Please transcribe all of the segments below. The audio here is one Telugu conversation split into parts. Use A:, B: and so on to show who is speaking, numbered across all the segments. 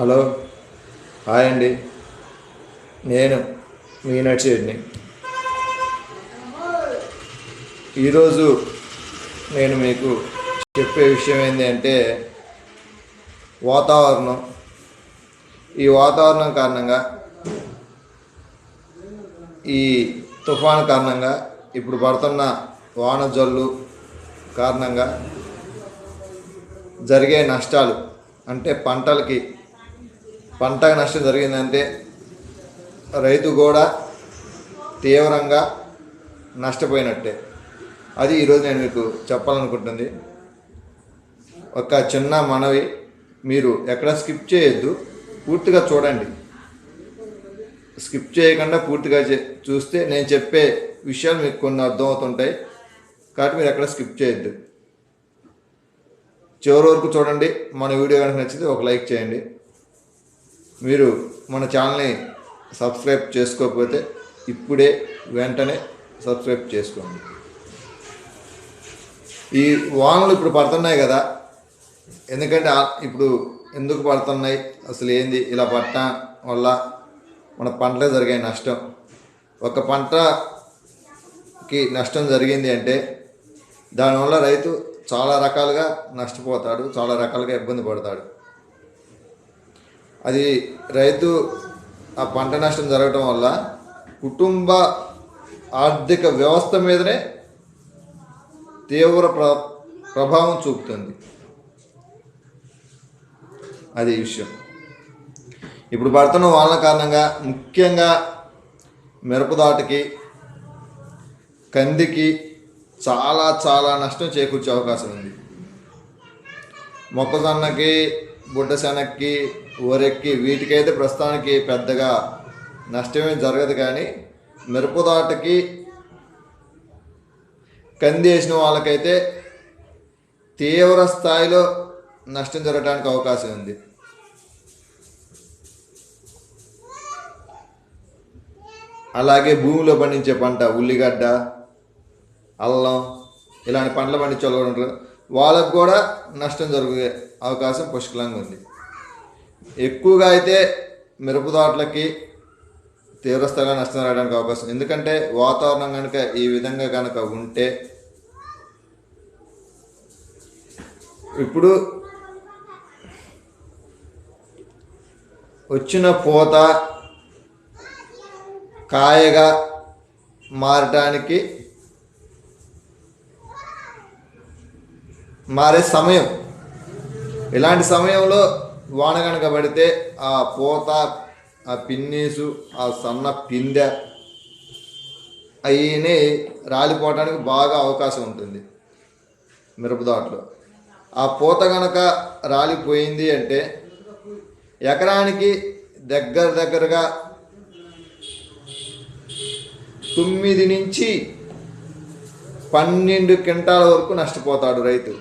A: హలో. హాయ్ అండి. నేను మీ ఈరోజు నేను మీకు చెప్పే విషయం ఏంటి అంటే వాతావరణం. ఈ వాతావరణం కారణంగా ఈ తుఫాను కారణంగా ఇప్పుడు పడుతున్న వాన జల్లు కారణంగా జరిగే నష్టాలు అంటే పంటలకి పంట నష్టం జరిగిందంటే రైతు కూడా తీవ్రంగా నష్టపోయినట్టే. అది ఈరోజు నేను మీకు చెప్పాలనుకుంటుంది. ఒక చిన్న మనవి మీరు ఎక్కడ స్కిప్ చేయొద్దు పూర్తిగా చూడండి. స్కిప్ చేయకుండా పూర్తిగా చే- చూస్తే నేను చెప్పే విషయాలు మీకు కొన్ని అర్థమవుతుంటాయి. కాబట్టి మీరు ఎక్కడ స్కిప్ చేయొద్దు. చివరి వరకు చూడండి. మన వీడియో కనుక నచ్చితే ఒక లైక్ చేయండి. మీరు మన ఛానల్ని సబ్స్క్రైబ్ చేసుకోకపోతే ఇప్పుడే వెంటనే సబ్స్క్రైబ్ చేసుకోండి. ఈ వానలు ఇప్పుడు పడుతున్నాయి కదా ఎందుకంటే ఇప్పుడు ఎందుకు పడుతున్నాయి అసలు ఏంది ఇలా పట్టడం వల్ల మన పంటలే జరిగే నష్టం. ఒక పంటకి నష్టం జరిగింది అంటే దానివల్ల రైతు చాలా రకాలుగా నష్టపోతాడు చాలా రకాలుగా ఇబ్బంది పడతాడు. అది రైతు ఆ పంట నష్టం జరగటం వల్ల కుటుంబ ఆర్థిక వ్యవస్థ మీదనే తీవ్ర ప్ర ప్రభావం చూపుతుంది. అది విషయం. ఇప్పుడు పడుతున్న వానల కారణంగా ముఖ్యంగా మిరపదాటికి కందికి చాలా చాలా నష్టం చేకూర్చే అవకాశం ఉంది. మొక్కజొన్నకి బుడ్డశనక్కి వరెక్కి వీటికైతే ప్రస్తుతానికి పెద్దగా నష్టమే జరగదు కానీ మిరపదాటకి కంది వేసిన వాళ్ళకైతే తీవ్ర స్థాయిలో నష్టం జరగడానికి అవకాశం ఉంది. అలాగే భూమిలో పండించే పంట ఉల్లిగడ్డ అల్లం ఇలాంటి పంటలు పండించే వాళ్ళు కూడా ఉంటారు. వాళ్ళకు కూడా నష్టం జరిగే అవకాశం పుష్కలంగా ఉంది. ఎక్కువగా అయితే మిరప తోటలకి తీవ్రస్థాయిగా నష్టం రావడానికి అవకాశం ఎందుకంటే వాతావరణం కనుక ఈ విధంగా కనుక ఉంటే ఇప్పుడు వచ్చిన పూత కాయగా మారటానికి మారే సమయం. ఇలాంటి సమయంలో వాన కనుక పడితే ఆ పూత ఆ పిన్నీసు ఆ సన్న పిందె అయినే రాలిపోవడానికి బాగా అవకాశం ఉంటుంది మిరపదాట్లో ఆ పూత కనుక రాలిపోయింది అంటే ఎకరానికి దగ్గర దగ్గరగా తొమ్మిది నుంచి పన్నెండు క్వింటాల వరకు నష్టపోతాడు రైతు.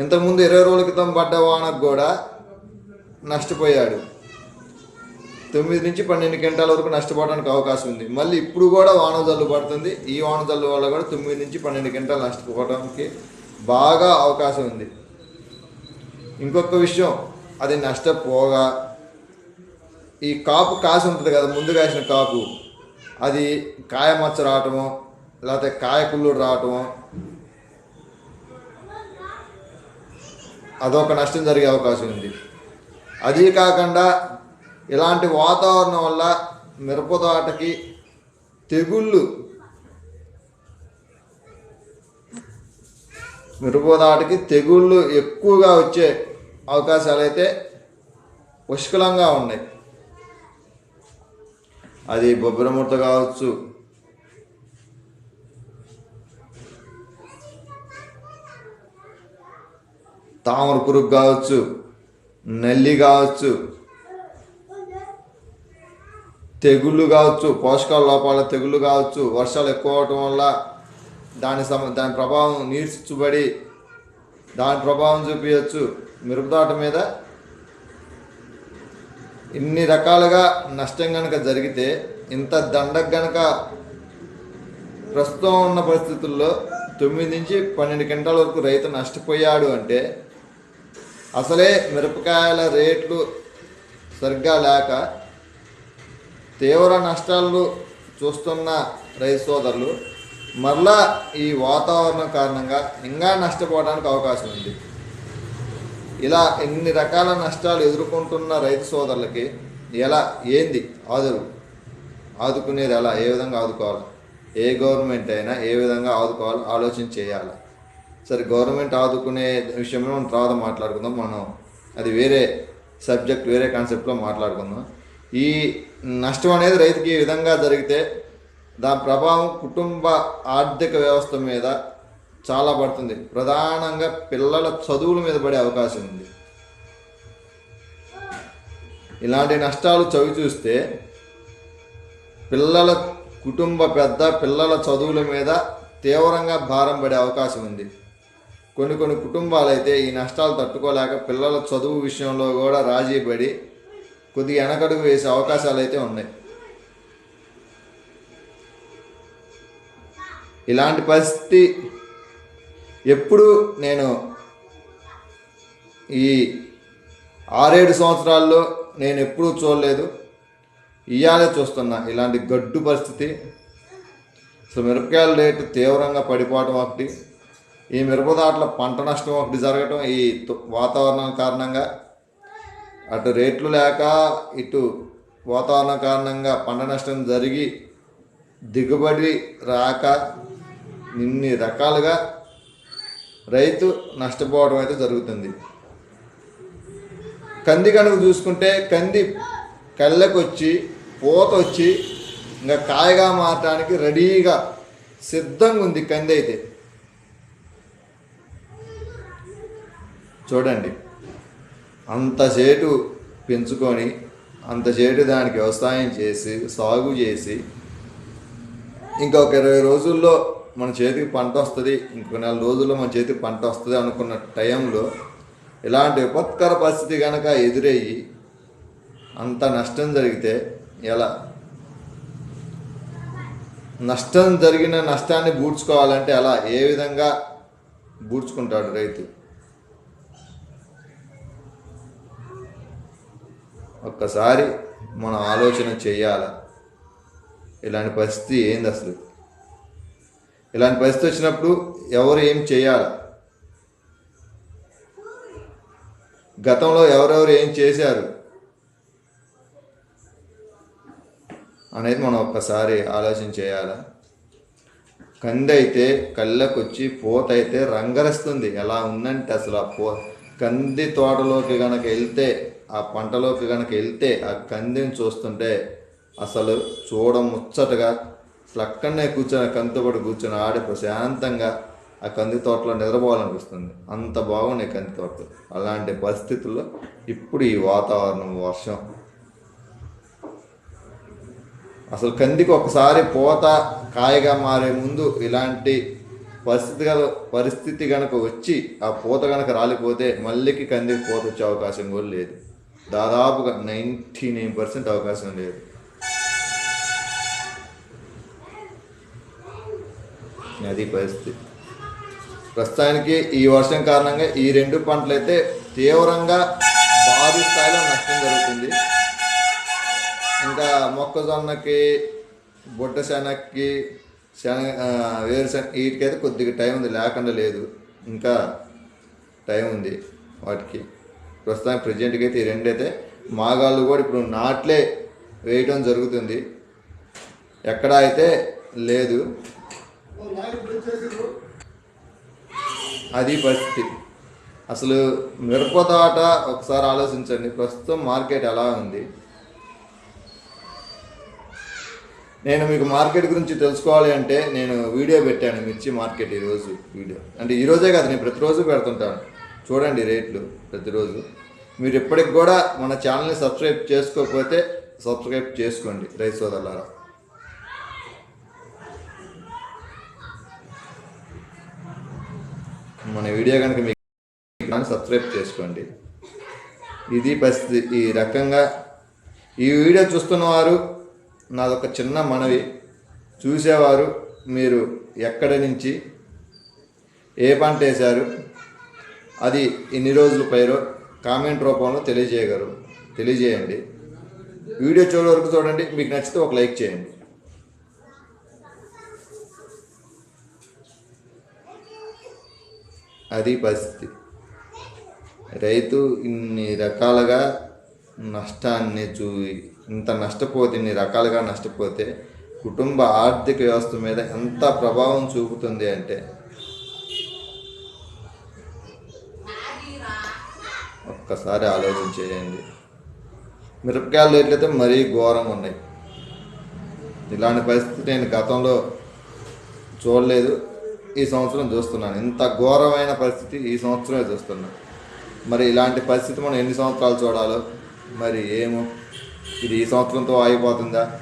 A: ఇంతకుముందు ఇరవై రోజుల క్రితం పడ్డ వానకు కూడా నష్టపోయాడు. తొమ్మిది నుంచి పన్నెండు క్వింటాల వరకు నష్టపోవడానికి అవకాశం ఉంది. మళ్ళీ ఇప్పుడు కూడా వాన జల్లు పడుతుంది. ఈ వాన జల్లు వల్ల కూడా తొమ్మిది నుంచి పన్నెండు క్వింటాలు నష్టపోవడానికి బాగా అవకాశం ఉంది. ఇంకొక విషయం అది నష్టపోగా. ఈ కాపు కాసి ఉంటుంది కదా ముందు కాసిన కాపు. అది కాయ మచ్చ రావటము లేకపోతే కాయ కుళ్ళు రావటము అదొక నష్టం జరిగే అవకాశం ఉంది. అది కాకుండా ఇలాంటి వాతావరణం వల్ల మిరపతోటకి తెగుళ్ళు మిరపదాటికి తెగుళ్ళు ఎక్కువగా వచ్చే అవకాశాలు అయితే పుష్కలంగా ఉన్నాయి. అది బొబ్బరముడత కావచ్చు తామర పురుగు కావచ్చు నల్లి కావచ్చు తెగుళ్ళు కావచ్చు పోషకాల లోపాల తెగుళ్ళు కావచ్చు వర్షాలు ఎక్కువ అవటం వల్ల దాని సమ దాని ప్రభావం నీర్చుబడి దాని ప్రభావం చూపించవచ్చు మిరపదాట మీద ఇన్ని రకాలుగా నష్టం కనుక జరిగితే ఇంత దండకు గనక ప్రస్తుతం ఉన్న పరిస్థితుల్లో తొమ్మిది నుంచి పన్నెండు గంటల వరకు రైతు నష్టపోయాడు అంటే అసలే మిరపకాయల రేట్లు సరిగ్గా లేక తీవ్ర నష్టాలు చూస్తున్న రైతు సోదరులు మరలా ఈ వాతావరణం కారణంగా ఇంకా నష్టపోవడానికి అవకాశం ఉంది. ఇలా ఎన్ని రకాల నష్టాలు ఎదుర్కొంటున్న రైతు సోదరులకి ఎలా ఏంది ఆదురు? ఆదుకునేది ఎలా? ఏ విధంగా ఆదుకోవాలి? ఏ గవర్నమెంట్ అయినా ఏ విధంగా ఆదుకోవాలి? ఆలోచన చేయాలి? సరే గవర్నమెంట్ ఆదుకునే విషయంలో మనం తర్వాత మాట్లాడుకుందాం. మనం అది వేరే సబ్జెక్ట్ వేరే కాన్సెప్ట్లో మాట్లాడుకుందాం. ఈ నష్టం అనేది రైతుకి ఈ విధంగా జరిగితే దాని ప్రభావం కుటుంబ ఆర్థిక వ్యవస్థ మీద చాలా పడుతుంది. ప్రధానంగా పిల్లల చదువుల మీద పడే అవకాశం ఉంది. ఇలాంటి నష్టాలు చవి చూస్తే పిల్లల కుటుంబ పెద్ద పిల్లల చదువుల మీద తీవ్రంగా భారం పడే అవకాశం ఉంది. కొన్ని కొన్ని కుటుంబాలు అయితే ఈ నష్టాలు తట్టుకోలేక పిల్లల చదువు విషయంలో కూడా రాజీ పడి కొద్దిగా వెనకడుగు వేసే అవకాశాలు అయితే ఉన్నాయి. ఇలాంటి పరిస్థితి ఎప్పుడు నేను ఈ ఆరేడు సంవత్సరాల్లో నేను ఎప్పుడూ చూడలేదు. ఇవాళే చూస్తున్నా ఇలాంటి గడ్డు పరిస్థితి. అసలు మిరపకాయల రేటు తీవ్రంగా పడిపోవటం ఒకటి. ఈ మిరపదాట్ల పంట నష్టం ఒకటి జరగటం ఈ వాతావరణం కారణంగా. అటు రేట్లు లేక ఇటు వాతావరణం కారణంగా పంట నష్టం జరిగి దిగుబడి రాక ఇన్ని రకాలుగా రైతు నష్టపోవడం అయితే జరుగుతుంది. కంది కనుక చూసుకుంటే కంది కళ్ళకొచ్చి పూత వచ్చి ఇంకా కాయగా మారటానికి రెడీగా సిద్ధంగా ఉంది కంది అయితే చూడండి. అంత చేటు పెంచుకొని అంత చేటు దానికి వ్యవసాయం చేసి సాగు చేసి ఇంకొక ఇరవై రోజుల్లో మన చేతికి పంట వస్తుంది ఇంకొక నెల రోజుల్లో మన చేతికి పంట వస్తుంది అనుకున్న టైంలో ఇలాంటి విపత్కర పరిస్థితి కనుక ఎదురయ్యి అంత నష్టం జరిగితే ఎలా? నష్టం జరిగిన నష్టాన్ని బూడ్చుకోవాలంటే ఎలా ఏ విధంగా బూడ్చుకుంటాడు రైతు? ఒక్కసారి మనం ఆలోచన చేయాలి. ఇలాంటి పరిస్థితి ఏంది అసలు? ఇలాంటి పరిస్థితి వచ్చినప్పుడు ఎవరు ఏం చేయాలి? గతంలో ఎవరెవరు ఏం చేశారు? అనేది మనం ఒక్కసారి ఆలోచన చేయాలి. కంది అయితే కళ్ళకొచ్చి పూత అయితే రంగరిస్తుంది. ఎలా ఉందంటే అసలు ఆ పో కంది తోటలోకి కనుక వెళ్తే ఆ పంటలోకి కనుక వెళ్తే ఆ కందిని చూస్తుంటే అసలు చూడ ముచ్చటగా అసలు అక్కడనే కూర్చొని కందితో పాటు కూర్చొని ఆడి ప్రశాంతంగా ఆ కంది తోటలో నిద్రపోవాలనిపిస్తుంది. అంత బాగున్నాయి కంది తోటలు. అలాంటి పరిస్థితుల్లో ఇప్పుడు ఈ వాతావరణం వర్షం. అసలు కందికి ఒకసారి పూత కాయగా మారే ముందు ఇలాంటి పరిస్థితి గల- పరిస్థితి కనుక వచ్చి ఆ పూత కనుక రాలిపోతే మళ్ళీకి కందికి పూత వచ్చే అవకాశం కూడా లేదు. దాదాపుగా నైంటీ నైన్ పర్సెంట్ అవకాశం లేదు. అది పరిస్థితి. ప్రస్తుతానికి ఈ వర్షం కారణంగా ఈ రెండు పంటలు అయితే తీవ్రంగా భారీ స్థాయిలో నష్టం జరుగుతుంది. ఇంకా మొక్కజొన్నకి బుడ్డ శనక్కి శనగ ఆ, వేరుశనగ వీటికైతే కొద్దిగా టైం ఉంది. లేకుండా లేదు. ఇంకా టైం ఉంది వాటికి. ప్రస్తుతానికి ప్రజెంట్గా అయితే ఈ రెండైతే మాగాళ్ళు కూడా ఇప్పుడు నాట్లే వేయటం జరుగుతుంది. ఎక్కడ అయితే లేదు. అది పరిస్థితి. అసలు మిరప తోట ఒకసారి ఆలోచించండి. ప్రస్తుతం మార్కెట్ ఎలా ఉంది? నేను మీకు మార్కెట్ గురించి తెలుసుకోవాలి అంటే నేను వీడియో పెట్టాను మిర్చి మార్కెట్ ఈరోజు వీడియో. అంటే ఈరోజే కాదు నేను ప్రతిరోజు పెడుతుంటాను. చూడండి రేట్లు ప్రతిరోజు. మీరు ఇప్పటికి కూడా మన ఛానల్ని సబ్స్క్రైబ్ చేసుకోకపోతే సబ్స్క్రైబ్ చేసుకోండి రైతు సోదరులారా. మన వీడియో కనుక మీకు సబ్స్క్రైబ్ చేసుకోండి. ఇది పరిస్థితి. ఈ రకంగా ఈ వీడియో చూస్తున్న వారు నాదొక చిన్న మనవి. చూసేవారు మీరు ఎక్కడి నుంచి ఏ పంట వేశారు? అది ఎన్ని రోజులు పైరో కామెంట్ రూపంలో తెలియజేయగలరు. తెలియజేయండి. వీడియో చివరి వరకు చూడండి. మీకు నచ్చితే ఒక లైక్ చేయండి. అది పరిస్థితి రైతు ఇన్ని రకాలుగా నష్టాన్ని చూ ఇంత నష్టపోతే ఇన్ని రకాలుగా నష్టపోతే కుటుంబ ఆర్థిక వ్యవస్థ మీద ఎంత ప్రభావం చూపుతుంది అంటే ఒక్కసారి ఆలోచన చేయండి. మిరపకాయలు రేట్లయితే మరీ ఘోరంగా ఉన్నాయి. ఇలాంటి పరిస్థితి నేను గతంలో చూడలేదు. ఈ సంవత్సరం చూస్తున్నాను. ఇంత ఘోరమైన పరిస్థితి ఈ సంవత్సరమే చూస్తున్నాను. మరి ఇలాంటి పరిస్థితి మనం ఎన్ని సంవత్సరాలు చూడాలో మరి ఏమో. ఇది ఈ సంవత్సరంతో ఆగిపోతుందా?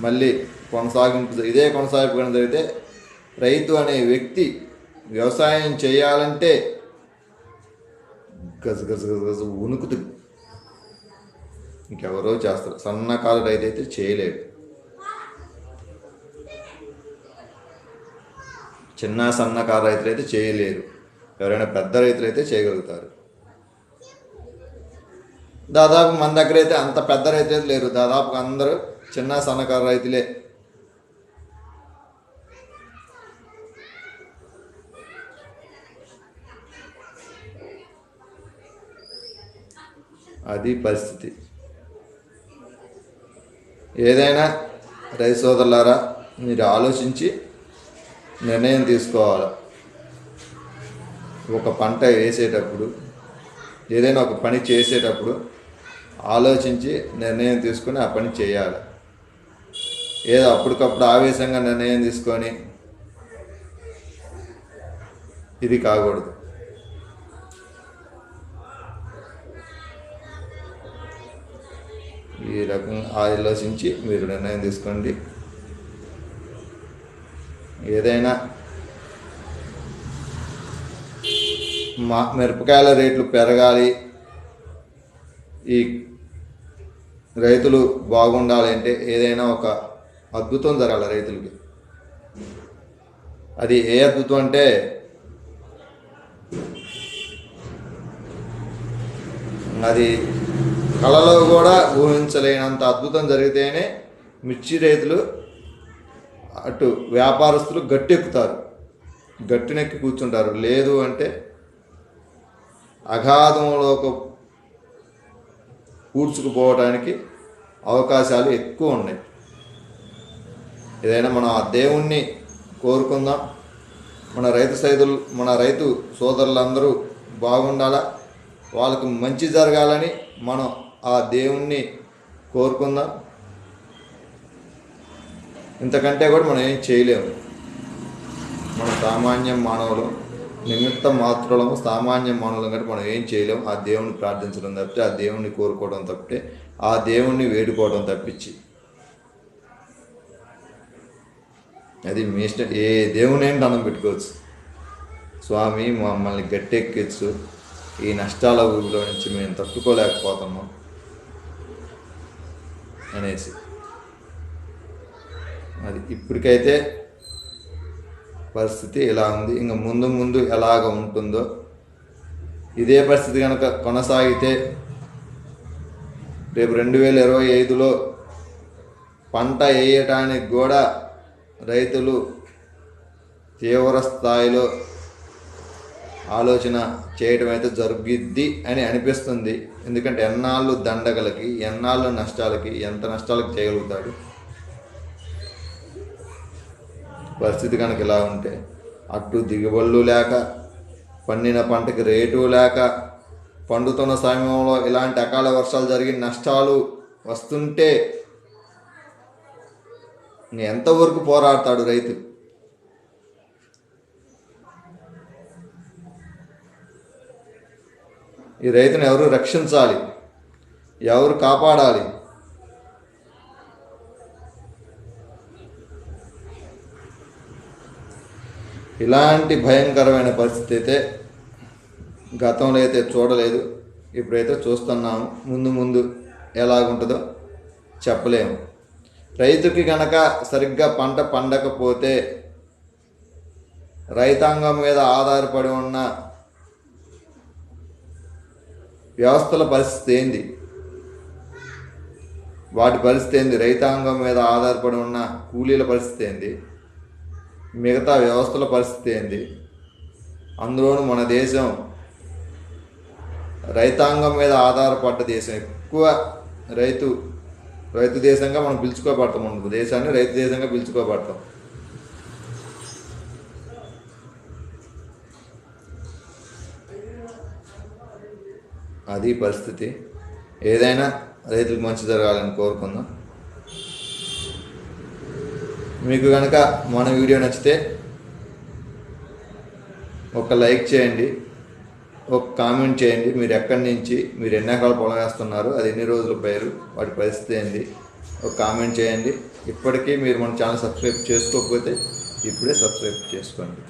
A: మళ్ళీ కొనసాగింపు ఇదే కొనసాగింపు జరిగితే రైతు అనే వ్యక్తి వ్యవసాయం చేయాలంటే గజ గజ గజ గజ ఇంకెవరో చేస్తారు. సన్నకారు రైతు అయితే చేయలేడు. చిన్న సన్నకారు రైతులు అయితే చేయలేరు. ఎవరైనా పెద్ద రైతులు అయితే చేయగలుగుతారు. దాదాపు మన దగ్గర అయితే అంత పెద్ద రైతులు అయితే లేరు. దాదాపు అందరూ చిన్న సన్నకారు రైతులే. అది పరిస్థితి. ఏదైనా రైతు సోదరులారా మీరు ఆలోచించి నిర్ణయం తీసుకోవాలి. ఒక పంట వేసేటప్పుడు ఏదైనా ఒక పని చేసేటప్పుడు ఆలోచించి నిర్ణయం తీసుకొని ఆ పని చేయాలి. ఏదో అప్పటికప్పుడు ఆవేశంగా నిర్ణయం తీసుకొని ఇది కాకూడదు. ఈ రకంగా ఆలోచించి మీరు నిర్ణయం తీసుకోండి. ఏదైనా మా మిరపకాయల రేట్లు పెరగాలి. ఈ రైతులు బాగుండాలి అంటే ఏదైనా ఒక అద్భుతం జరగాలి రైతులకి. అది ఏ అద్భుతం అంటే అది కళలో కూడా ఊహించలేనంత అద్భుతం జరిగితేనే మిర్చి రైతులు అటు వ్యాపారస్తులు గట్టెక్కుతారు గట్టినెక్కి కూర్చుంటారు. లేదు అంటే అగాధంలో ఒక కూర్చుకుపోవడానికి అవకాశాలు ఎక్కువ ఉన్నాయి. ఏదైనా మనం ఆ దేవుణ్ణి కోరుకుందాం. మన రైతు సైదులు మన రైతు సోదరులందరూ బాగుండాలా? వాళ్ళకు మంచి జరగాలని మనం ఆ దేవుణ్ణి కోరుకుందాం. ఇంతకంటే కూడా మనం ఏం చేయలేము. మన సామాన్య మానవులు నిమిత్త మాత్రులము సామాన్య మానవులం కంటే మనం ఏం చేయలేము. ఆ దేవుణ్ణి ప్రార్థించడం తప్పితే ఆ దేవుణ్ణి కోరుకోవడం తప్పితే ఆ దేవుణ్ణి వేడుకోవడం తప్పించి. అది మీ ఇష్టం. ఏ దేవునైనా దండం పెట్టుకోవచ్చు. స్వామి మమ్మల్ని గట్టెక్కించు ఈ నష్టాల ఊరిలో నుంచి మేము తట్టుకోలేకపోతున్నాం. అనేసి. అది ఇప్పటికైతే పరిస్థితి ఇలా ఉంది. ఇంకా ముందు ముందు ఎలాగ ఉంటుందో ఇదే పరిస్థితి కనుక కొనసాగితే రేపు రెండు వేల ఇరవై ఐదులో పంట వేయటానికి కూడా రైతులు తీవ్ర స్థాయిలో ఆలోచన చేయటం అయితే జరుగుద్ది అని అనిపిస్తుంది. ఎందుకంటే ఎన్నాళ్ళు దండగలకి ఎన్నాళ్ళు నష్టాలకి ఎంత నష్టాలకు చేయగలుగుతాడు? పరిస్థితి కనుక ఇలా ఉంటే అటు దిగుబడులు లేక పండిన పంటకి రేటు లేక పండుతున్న సమయంలో ఇలాంటి అకాల వర్షాలు జరిగి నష్టాలు వస్తుంటే ఎంతవరకు పోరాడతాడు రైతు? ఈ రైతుని ఎవరు రక్షించాలి? ఎవరు కాపాడాలి? ఇలాంటి భయంకరమైన పరిస్థితి అయితే గతంలో అయితే చూడలేదు. ఇప్పుడైతే చూస్తున్నాము. ముందు ముందు ఎలాగుంటుందో చెప్పలేము. రైతుకి కనుక సరిగ్గా పంట పండకపోతే రైతాంగం మీద ఆధారపడి ఉన్న వ్యవస్థల పరిస్థితి ఏంది? వాటి పరిస్థితి ఏంది? రైతాంగం మీద ఆధారపడి ఉన్న కూలీల పరిస్థితి ఏంది? మిగతా వ్యవస్థల పరిస్థితి ఏంది? అందులోనూ మన దేశం రైతాంగం మీద ఆధారపడ్డ దేశం. ఎక్కువ రైతు రైతు దేశంగా మనం పిలుచుకోబడతాం. మన దేశాన్ని రైతు దేశంగా పిలుచుకోబడతాం. అది పరిస్థితి. ఏదైనా రైతులకు మంచి జరగాలని కోరుకుందాం. మీకు కనుక మన వీడియో నచ్చితే ఒక లైక్ చేయండి ఒక కామెంట్ చేయండి. మీరు ఎక్కడి నుంచి మీరు ఎన్ని ఎకరాలు పొలం వేస్తున్నారు అది ఎన్ని రోజుల పేరు వాటి పరిస్థితి ఏంటి ఒక కామెంట్ చేయండి. ఇప్పటికీ మీరు మన ఛానల్ సబ్స్క్రైబ్ చేసుకోకపోతే ఇప్పుడే సబ్స్క్రైబ్ చేసుకోండి.